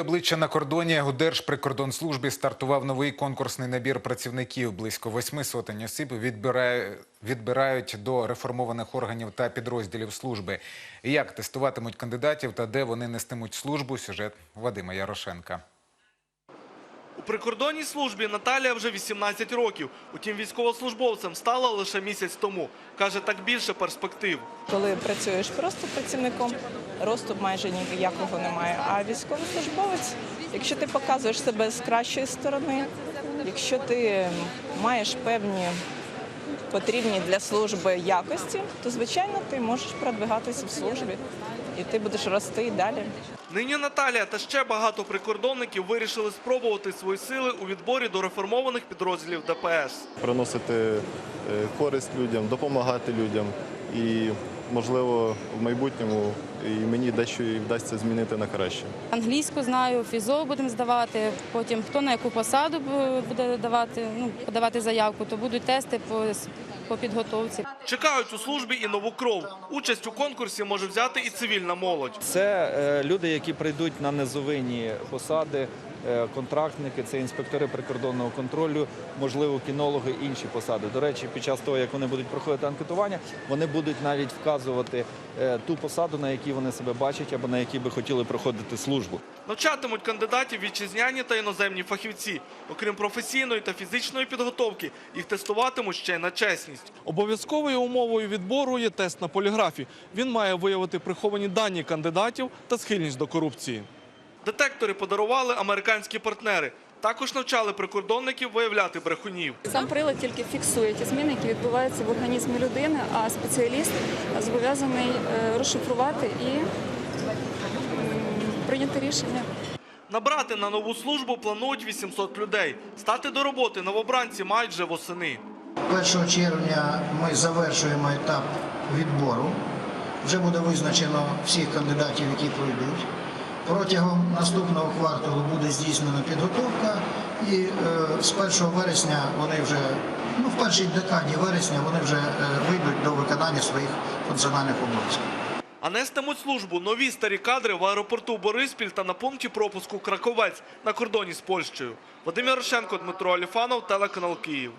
Обличчя на кордоні у Держприкордонслужбі стартував новий конкурсний набір працівників. Близько восьми сотень осіб відбирає- відбирають до реформованих органів та підрозділів служби. Як тестуватимуть кандидатів та де вони нестимуть службу? Сюжет Вадима Ярошенка. У прикордонній службі Наталія вже 18 років. Утім, військовослужбовцем стала лише місяць тому. Каже, так більше перспектив. Коли працюєш просто працівником, росту майже ніякого немає. А військовослужбовець, якщо ти показуєш себе з кращої сторони, якщо ти маєш певні потрібні для служби якості, то звичайно ти можеш продвигатися в службі і ти будеш рости і далі. Нині Наталія та ще багато прикордонників вирішили спробувати свої сили у відборі до реформованих підрозділів ДПС. приносити е, користь людям, допомагати людям. І, можливо, в майбутньому і мені дещо і вдасться змінити на краще. Англійську знаю, фізо будемо здавати. Потім хто на яку посаду буде давати, ну, подавати заявку, то будуть тести по, по підготовці. Чекають у службі і нову кров. Участь у конкурсі може взяти і цивільна молодь. Це е, люди, які прийдуть на низовинні посади, е, контрактники, це інспектори прикордонного контролю, можливо, кінологи, інші посади. До речі, під час того, як вони будуть проходити анкетування, вони будуть навіть вказувати е, ту посаду, на якій вони себе бачать або на якій би хотіли проходити службу. Навчатимуть кандидатів вітчизняні та іноземні фахівці. Окрім професійної та фізичної підготовки, їх тестуватимуть ще й на чесність. Обов'язковою умовою відбору є тест на поліграфі. Він має виявити приховані дані кандидатів та схильність до корупції. Детектори подарували американські партнери. Також навчали прикордонників виявляти брехунів. Сам прилад тільки фіксує ті зміни, які відбуваються в організмі людини, а спеціаліст зобов'язаний е, розшифрувати і прийняти рішення. Набрати на нову службу планують 800 людей. Стати до роботи новобранці мають вже восени. 1 червня ми завершуємо етап відбору. Вже буде визначено всіх кандидатів, які пройдуть. Протягом наступного кварталу буде здійснена підготовка, і е, з 1 вересня вони вже, ну в першій декаді вересня вони вже е, вийдуть до виконання своїх функціональних обов'язків. А нестимуть службу нові старі кадри в аеропорту Бориспіль та на пункті пропуску Краковець на кордоні з Польщею. Вадим Ярошенко, Дмитро Аліфанов, телеканал Київ.